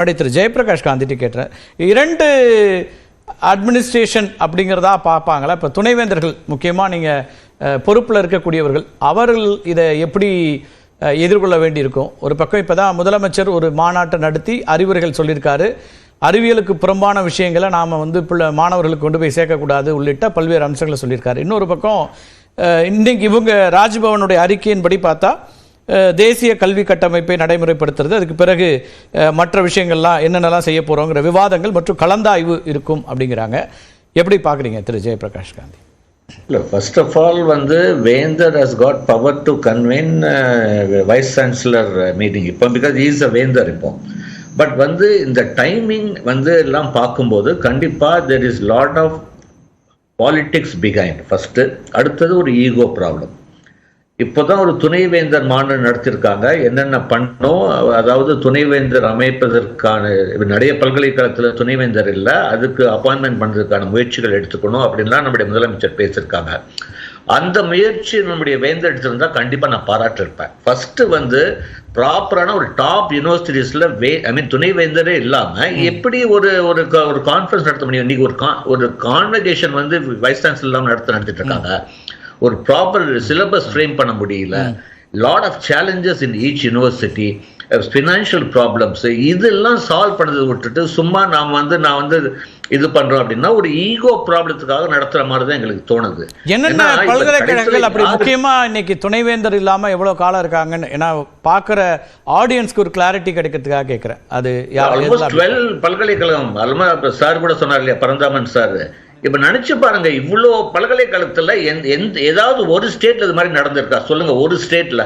முன்னாடி திரு ஜெயபிரகாஷ் காந்திட்டு கேட்டேன். இரண்டு அட்மினிஸ்ட்ரேஷன் அப்படிங்கிறதா பார்ப்பாங்களா? இப்போ துணைவேந்தர்கள் முக்கியமாக நீங்கள் பொறுப்பில் இருக்கக்கூடியவர்கள் அவர்கள் இதை எப்படி எதிர்கொள்ள வேண்டியிருக்கும்? ஒரு பக்கம் இப்போ தான் முதலமைச்சர் ஒரு மாநாட்டை நடத்தி அறிவுரைகள் சொல்லியிருக்காரு. அறிவியலுக்கு புறம்பான விஷயங்களை நாம் வந்து பிள்ளை மாணவர்களுக்கு கொண்டு போய் சேர்க்கக்கூடாது உள்ளிட்ட பல்வேறு அம்சங்களை சொல்லியிருக்காரு. இன்னொரு பக்கம் இன்றைக்கு இவங்க ராஜ்பவனுடைய அறிக்கையின்படி பார்த்தா தேசிய கல்வி கட்டமைப்பை நடைமுறைப்படுத்துறது. அதுக்கு பிறகு மற்ற விஷயங்கள்லாம் என்னென்னலாம் செய்ய போகிறோங்கிற விவாதங்கள் மற்றும் கலந்தாய்வு இருக்கும் அப்படிங்கிறாங்க. எப்படி பார்க்குறீங்க திரு. ஜெயபிரகாஷ் காந்தி? இல்லை ஃபர்ஸ்ட் ஆஃப் ஆல் வந்து வேந்தர் has got power to convene vice chancellor meeting இப்போ பிகாஸ் இஸ் அ வேந்தர் இப்போ. பட் வந்து இந்த டைமிங் வந்து எல்லாம் பார்க்கும்போது கண்டிப்பாக there is lot of politics behind first அடுத்தது ஒரு ஈகோ ப்ராப்ளம் இப்போதான் ஒரு துணைவேந்தர் மாநாடு நடத்தியிருக்காங்க என்னென்ன பண்ணோம் அதாவது துணைவேந்தர் அமைப்பதற்கான நிறைய பல்கலைக்கழகத்தில் துணைவேந்தர் இல்லை அதுக்கு அப்பாயின்மெண்ட் பண்ணுறதுக்கான முயற்சிகள் எடுத்துக்கணும் அப்படின்லாம் நம்முடைய முதலமைச்சர் பேசியிருக்காங்க. அந்த முயற்சி நம்முடைய வேந்தர் எடுத்திருந்தா கண்டிப்பாக நான் பாராட்டிருப்பேன். ஃபர்ஸ்ட் வந்து ப்ராப்பரான ஒரு டாப் யூனிவர்சிட்டிஸில் வே ஐ மீன் துணைவேந்தரே இல்லாமல் எப்படி ஒரு ஒரு க- ஒரு கான்ஃபரன்ஸ் நடத்த முடியும்? இன்னைக்கு ஒரு con- ஒரு கான்வெகேஷன் வந்து வைஸ் சான்சலர் இல்லாமல் நடத்த நடத்திட்டு இருக்காங்க. ஒரு ப்ராப்பர் சிலபஸ் ஃப்ரேம் பண்ண முடியல. Lot of challenges in each university financial problems இதெல்லாம் சால்வ் பண்ணதை விட்டுட்டு சும்மா நாம் வந்து நான் வந்து இது பண்றோம் அப்படின்னா ஒரு ஈகோ ப்ராப்ளத்துக்காக நடத்துற மாதிரி தான் எங்களுக்கு தோணுது. என்னென்ன பல்கலைக்கழகங்கள் அப்படி முக்கியமா இன்னைக்கு துணைவேந்தர் இல்லாம எவ்வளவு காலம் இருக்காங்கன்னு ஏன்னா பார்க்குற ஆடியன்ஸ்க்கு ஒரு கிளாரிட்டி கிடைக்கிறதுக்காக கேட்குறேன். அது டுவெல் பல்கலைக்கழகம் அல்மா சார் கூட சொன்னார் இல்லையா பரந்தாமன் சார். இப்ப நினைச்சு பாருங்க இவ்வளோ பல்கலைக்கழகத்துல எந்த எந்த ஏதாவது ஒரு ஸ்டேட்ல இது மாதிரி நடந்திருக்கா? சொல்லுங்க ஒரு ஸ்டேட்ல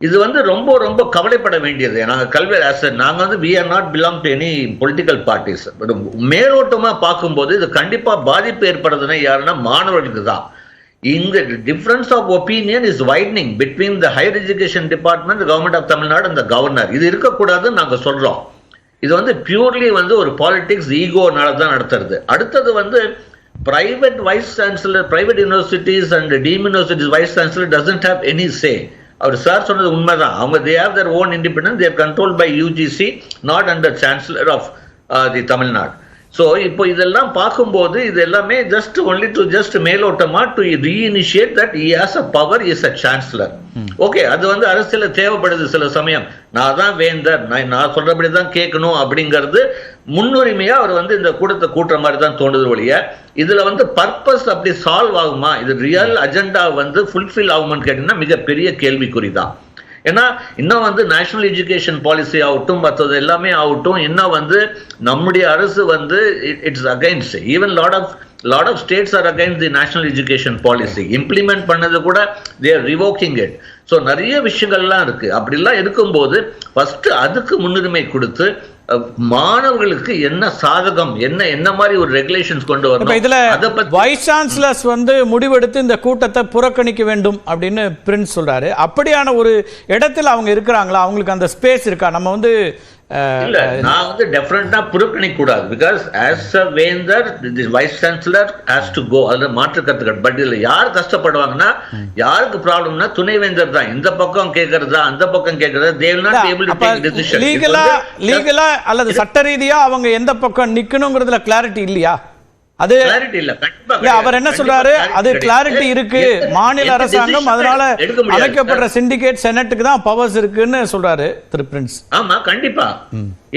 இது வந்து ரொம்ப ரொம்ப கவலைப்பட வேண்டியது. நாங்கள் கல்வி as நாங்கள் வந்து we are not belong to any political parties மேலோட்டமாக பார்க்கும்போது இது கண்டிப்பாக பாதிப்பு ஏற்படுறதுன்னா யாருன்னா மாணவர்களுக்கு தான். இந்த difference of opinion is widening between the higher education department government of Tamil Nadu அந்த கவர்னர் இது இருக்கக்கூடாதுன்னு நாங்கள் சொல்கிறோம் இது வந்து பியூர்லி வந்து ஒரு பாலிடிக்ஸ் ஈகோனால தான் நடத்துறது. அடுத்தது வந்து private vice chancellor private universities and deemed universities vice chancellor doesn't have any say அவர் சார் சொன்னது உண்மைதான். அவங்க they have their own independence there control by UGC not under chancellor of the Tamil Nadu so இப்போ இதெல்லாம் பார்க்கும்போது இது எல்லாமே just only to just மேலோட்டமா to reinitiate that he has a power is a chancellor okay அது வந்து அரசியல தேவைப்படுது சில சமயம். நான் தான் வேந்தர் நான் நான் சொல்றபடி தான் கேட்கணும் அப்படிங்கிறது முன்னுரிமையா அவர் வந்து இந்த கூட்டத்தை கூட்டுற மாதிரி தான் தோணுது ஒழிய இதுல வந்து பர்பஸ் அப்படி சால்வ் ஆகுமா? இது ரியல் அஜெண்டா வந்து ஃபுல்ஃபில் ஆகுமான்னு கேட்டீங்கன்னா மிகப்பெரிய கேள்விக்குறி தான் ஏன்னா இன்னும் வந்து நேஷனல் எஜுகேஷன் பாலிசி ஆகட்டும் மற்றது எல்லாமே ஆகட்டும் இன்னும் வந்து நம்முடைய அரசு வந்து it's against even lot of lot of states are against the national education policy implement பண்ணது கூட தேர் ரிவோக்கிங் இட் ஸோ நிறைய விஷயங்கள்லாம் இருக்குது அப்படிலாம் இருக்கும்போது ஃபஸ்ட்டு அதுக்கு முன்னுரிமை கொடுத்து மாணவர்களுக்கு என்ன சாதகம் என்ன என்ன மாதிரி ஒரு ரெகுலேஷன்ஸ் கொண்டு வரணும்? இதுல வைஸ் சான்சலர்ஸ் வந்து முடிவெடுத்து இந்த கூட்டத்தை புறக்கணிக்க வேண்டும் அப்படின்னு பிரின்ஸ் சொல்றாரு. அப்படியான ஒரு இடத்துல அவங்க இருக்கிறாங்களா? அவங்களுக்கு அந்த ஸ்பேஸ் இருக்கா? நம்ம வந்து இல்ல நான் வந்து டெஃபரெண்டா புறக்கணிக்க கூடாது பிகாஸ் ஆஸ் அ வேந்தர் vice chancellor has to go அதுல மாற்று கருத்துக்கள். பட் இதுல யார் கஷ்டப்படுவாங்கன்னா யாருக்கு ப்ராப்ளம்னா துணைவேந்தர் தான். இந்த பக்கம் கேட்கறதா அந்த பக்கம் கேட்கறதா தே will not be able to அப்ப take decision. லீகலா லீகலா அல்லது சட்ட ரீதியா அவங்க எந்த பக்கம் நிக்கணுங்கிறதுல கிளாரிட்டி இல்லையா? அது அவர் என்ன. சொல்றாரு? அது கிளாரிட்டி. இருக்கு. மாநில அரசாங்கம் அதனால. அமைக்கப்படுற சிண்டிகேட் செனட்டுக்கு தான் பவர்ஸ் இருக்குன்னு சொல்றாரு திரு பிரின்ஸ். ஆமா கண்டிப்பா.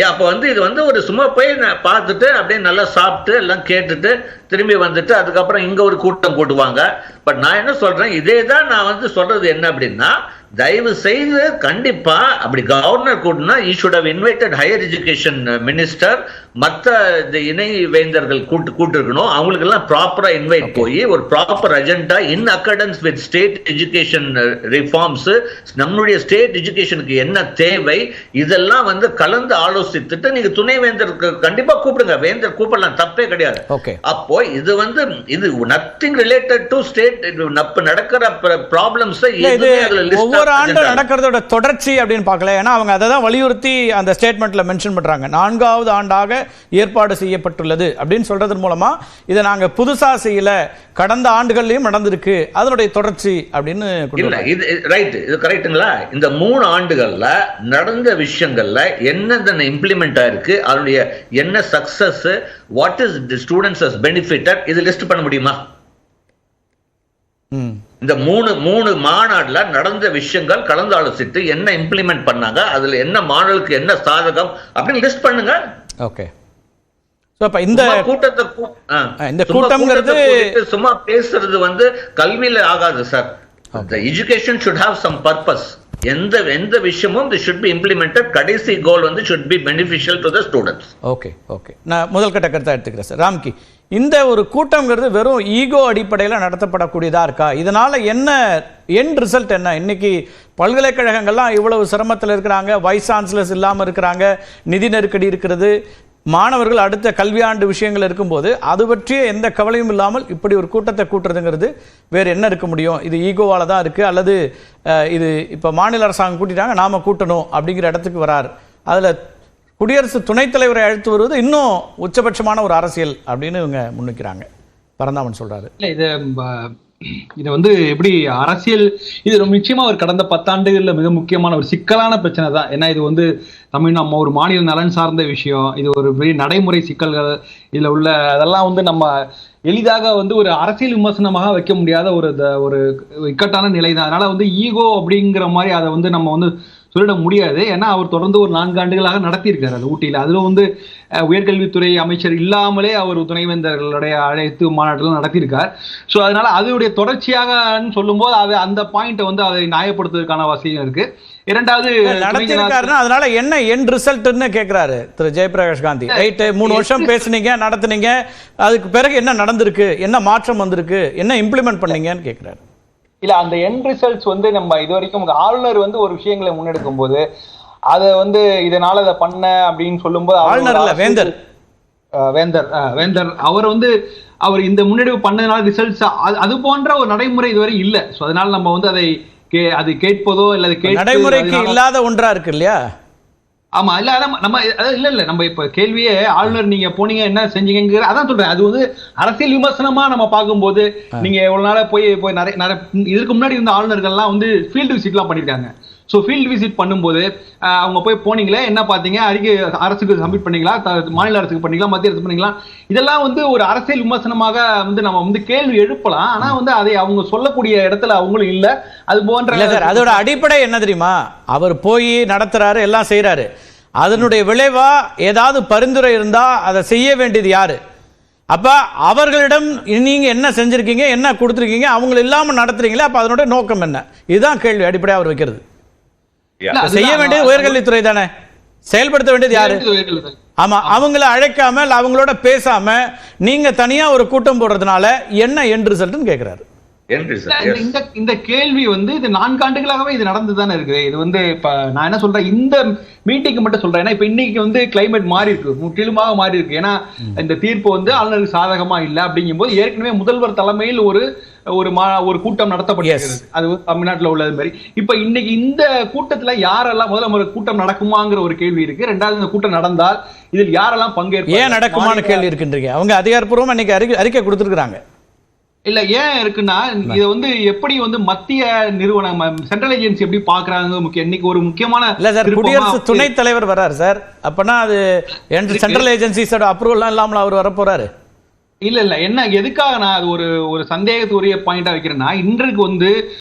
அப்ப வந்து இது வந்து ஒரு சும்மா போய் பார்த்துட்டு அப்படியே நல்லா சாப்பிட்டு எல்லாம் கேட்டுட்டு திரும்பி வந்துட்டு அதுக்கப்புறம் இங்க ஒரு கூட்டம் கூட்டுவாங்க. பட் நான் என்ன சொல்றேன் இதே தான் நான் வந்து சொல்றது என்ன அப்படின்னா தயவு செய்து கண்டிப்பா அப்படி கவர்னர் கூட்டினா he should have invited higher education minister மற்ற இந்த இணை வேந்தர்கள் கூட்டு கூட்டு இருக்கணும் அவங்களுக்கு எல்லாம் ப்ராப்பரா இன்வைட் போய் ஒரு proper agenda in accordance with state education reforms நம்மளுடைய ஸ்டேட் எஜுகேஷனுக்கு என்ன தேவை இதெல்லாம் வந்து கலந்து ஆலோசித்துட்டு நீங்க துணைவேந்தருக்கு கண்டிப்பா கூப்பிடுங்க. வேந்தர் கூப்பிடலாம் தப்பே கிடையாது. அப்போ இது வந்து இது நத்திங் ரிலேட்டட் டு ஸ்டேட் நடக்கிற ப்ராப்ளம்ஸ் இல்ல இது எதுவுமே அதுல லிஸ்ட் ஒவ்வொரு ஆண்டும். நடக்கிறதோட தொடர்ச்சி அப்படின்னு பார்க்கல. ஏன்னா அவங்க அதை தான் வலியுறுத்தி அந்த ஸ்டேட்மெண்ட்ல மென்ஷன் பண்றாங்க. நான்காவது ஆண்டாக ஏற்பாடு செய்யப்பட்டுள்ளது அப்படின்னு சொல்றதன் மூலமா இதை நாங்க புதுசா செய்யல. கடந்த ஆண்டுகள்லயும் நடந்திருக்கு. அதனுடைய தொடர்ச்சி அப்படின்னு இல்ல. இது ரைட் இது கரெக்ட்டுங்களா இந்த மூணு ஆண்டுகள்ல நடந்த விஷயங்கள்ல என்னென்ன இம்ப்ளிமெண்ட் ஆயிருக்கு அதனுடைய என்ன success what is students benefited இது லிஸ்ட் பண்ண முடியுமா? இந்த மூணு மூணு மாநாடுல நடந்த விஷயங்கள் கலந்து ஆலோசித்து என்ன இம்ப்ளிமெண்ட் பண்ணாங்க அதுல என்ன மாணவர்களுக்கு என்ன சாதகம் அப்படின்னு லிஸ்ட் பண்ணுங்க. ஓகே இந்த கூட்டத்தை. இந்த கூட்டம்ங்கிறது- சும்மா பேசுறது வந்து கல்வியில ஆகாது sir education should have some purpose. எந்த எந்த விஷயமும் தி ஷுட் பி இம்ப்ளிமெண்டட் கடைசி கோல் வந்து should be beneficial to the students okay okay நான் முதல் கட்ட கருத்தை எடுத்துக்கிறேன் சார் ராம்கி இந்த ஒரு கூட்டம்ங்கிறது வெறும் ஈகோ அடிப்படையில் நடத்தப்படக்கூடியதாக இருக்கா? இதனால் என்ன என் ரிசல்ட் என்ன? இன்னைக்கு பல்கலைக்கழகங்கள்லாம் இவ்வளவு சிரமத்தில் இருக்கிறாங்க வைஸ் சான்சலர்ஸ் இல்லாமல் இருக்கிறாங்க நிதி நெருக்கடி இருக்கிறது மாணவர்கள் அடுத்த கல்வியாண்டு விஷயங்கள் இருக்கும்போது அது பற்றிய எந்த கவலையும் இல்லாமல் இப்படி ஒரு கூட்டத்தை கூட்டுறதுங்கிறது வேறு என்ன இருக்க முடியும்? இது ஈகோவால் தான் இருக்குது அல்லது இது இப்போ மாநில அரசாங்கம் கூட்டிட்டாங்க நாம் கூட்டணும் அப்படிங்கிற இடத்துக்கு வரார். அதில் குடியரசு துணைத் தலைவரை அழைத்து வருவது இன்னும் உச்சபட்சமான ஒரு அரசியல் அப்படின்னு இவங்க முன்னிக்கிறாங்க பரந்தாமன் சொல்கிறாரு இல்லை இது இது வந்து எப்படி அரசியல் இது ரொம்ப நிச்சயமா ஒரு கடந்த பத்தாண்டுகள்ல மிக முக்கியமான ஒரு சிக்கலான பிரச்சனை தான். ஏன்னா இது வந்து தமிழ் நம்ம ஒரு மாநில நலன் சார்ந்த விஷயம். இது ஒரு பெரிய நடைமுறை சிக்கல்கள். இதுல உள்ள அதெல்லாம் வந்து நம்ம எளிதாக வந்து ஒரு அரசியல் விமர்சனமாக வைக்க முடியாத ஒரு த- ஒரு இக்கட்டான நிலை தான். அதனால வந்து ஈகோ அப்படிங்கிற மாதிரி அதை வந்து நம்ம வந்து சொல்லிட முடியாது. ஏன்னா அவர் தொடர்ந்து ஒரு நான்கு ஆண்டுகளாக நடத்தியிருக்காரு அது ஊட்டியில். அதில் வந்து உயர்கல்வித்துறை அமைச்சர் இல்லாமலே அவர் துணைவேந்தர்களுடைய அழைத்து மாநாட்டில் நடத்தியிருக்கார். ஸோ அதனால அதனுடைய தொடர்ச்சியாகன்னு சொல்லும்போது அது அந்த பாயிண்ட்டை வந்து அதை நியாயப்படுத்துவதற்கான அவசியம் இருக்கு. இரண்டாவது நடத்திருக்காருன்னா அதனால என்ன எண்ட் ரிசல்ட்னு கேக்குறாரு திரு. ஜெயபிரகாஷ் காந்தி. ரைட்டு மூணு வருஷம் பேசுனீங்க நடத்துனீங்க அதுக்கு பிறகு என்ன நடந்திருக்கு என்ன மாற்றம் வந்திருக்கு என்ன இம்ப்ளிமெண்ட் பண்ணீங்கன்னு கேக்குறாரு. இல்ல அந்த எண்ட் ரிசல்ட்ஸ் வந்து நம்ம இது வரைக்கும் ஆளுநர் வந்து ஒரு விஷயங்களை முன்னெடுக்கும் போது அதை வந்து இதனால அதை பண்ண அப்படின்னு சொல்லும்போது ஆளுநர் வேந்தர். வேந்தர் வேந்தர். அவர் வந்து அவர் இந்த முன்னெடுப்பு பண்ணதுனால ரிசல்ட்ஸ் அது போன்ற ஒரு நடைமுறை இதுவரை இல்ல. சோ அதனால நம்ம வந்து அதை கே- அது கேட்பதோ இல்ல அது நடைமுறைக்கு இல்லாத ஒன்றா இருக்கு இல்லையா? ஆமா இல்ல அதான் நம்ம இல்ல இல்ல நம்ம இப்ப கேள்வியே ஆளுநர் நீங்க போனீங்க என்ன செஞ்சீங்கிற அதான் சொல்றேன். அது வந்து அரசியல் விமர்சனமா நம்ம பார்க்கும்போது நீங்க எவ்வளவு நாளா போய் போய் நிறைய நிறைய இதுக்கு முன்னாடி இருந்த ஆளுநர்கள்லாம் வந்து ஃபீல்டு விசிட்லாம் பண்ணிருக்காங்க ஸோ ஃபீல்டு விசிட் பண்ணும்போது அவங்க போய் போனீங்களே என்ன பார்த்தீங்க? அறிக்கை அரசுக்கு சப்மிட் பண்ணீங்களா? மாநில அரசுக்கு பண்ணீங்களா? மத்திய அரசு பண்ணீங்களா? இதெல்லாம் வந்து ஒரு அரசியல் விமர்சனமாக வந்து நம்ம வந்து கேள்வி எழுப்பலாம். ஆனால் வந்து அதை அவங்க சொல்லக்கூடிய இடத்துல அவங்களும் இல்லை. அது போன்ற சார் அதோட அடிப்படை என்ன தெரியுமா? அவர் போய் நடத்துறாரு எல்லாம் செய்கிறாரு அதனுடைய விளைவா ஏதாவது பரிந்துரை இருந்தா அதை செய்ய வேண்டியது யாரு? அப்ப அவர்களிடம் நீங்க என்ன செஞ்சிருக்கீங்க என்ன கொடுத்துருக்கீங்க அவங்க இல்லாம நடத்துறீங்களே அப்ப அதனுடைய நோக்கம் என்ன? இதுதான் கேள்வி அடிப்படையாக அவர் வைக்கிறது. செய்ய வேண்டியது உயர்கல்வித்துறை தானே? செயல்படுத்த வேண்டியது யாரு. ஆமா அவங்கள அழைக்காம அவங்களோட பேசாம நீங்க தனியா ஒரு கூட்டம் போடுறதுனால என்ன எண்ட் ரிசல்ட்னு result, இந்த- yes. இந்த இந்த கேள்வி வந்து இது நான்கு ஆண்டுகளாகவே இது நடந்து தானே இருக்குது. இது வந்து இப்ப நான் என்ன சொல்றேன் இந்த மீட்டிங் மட்டும் சொல்றேன். ஏன்னா இப்ப இன்னைக்கு வந்து கிளைமேட் மாறி இருக்கு. முற்றிலுமாக மாறி இருக்கு. ஏன்னா இந்த தீர்ப்பு வந்து ஆளுநருக்கு சாதகமா இல்ல அப்படிங்கும்போது ஏற்கனவே முதல்வர் தலைமையில் ஒரு ஒரு மா ஒரு கூட்டம் நடத்தப்பட்டிருக்கிறது. அது தமிழ்நாட்டுல உள்ளது மாதிரி. இப்ப இன்னைக்கு இந்த கூட்டத்துல யாரெல்லாம் முதல்ல ஒரு கூட்டம் நடக்குமாங்கிற ஒரு கேள்வி இருக்கு. ரெண்டாவது இந்த கூட்டம் நடந்தால் இதில் யாரெல்லாம் பங்கேற்பு ஏன் நடக்குமான்னு கேள்வி இருக்கின்றீங்க அவங்க அதிகாரப்பூர்வமா இன்னைக்கு அறிக்கை அறிக்கை கொடுத்துருக்காங்க இல்ல ஏன் இருக்குன்னா இத வந்து எப்படி வந்து மத்திய நிறுவனம் சென்ட்ரல் ஏஜென்சி எப்படி பாக்குறாங்க முக்கியம் இன்னைக்கு ஒரு முக்கியமான இல்ல சார் குடியரசு துணைத் தலைவர் வராரு சார். அப்பனா அது சென்ட்ரல் ஏஜென்சிஸோட அப்ரூவல்லாம் இல்லாமல் அவர் வரப்போறாரு இல்ல இல்ல. என்ன எதுக்காக நான் அது ஒரு ஒரு சந்தேகத்துக்குரிய பாயிண்டா வைக்கிறேன்னா இன்றைக்கு வந்து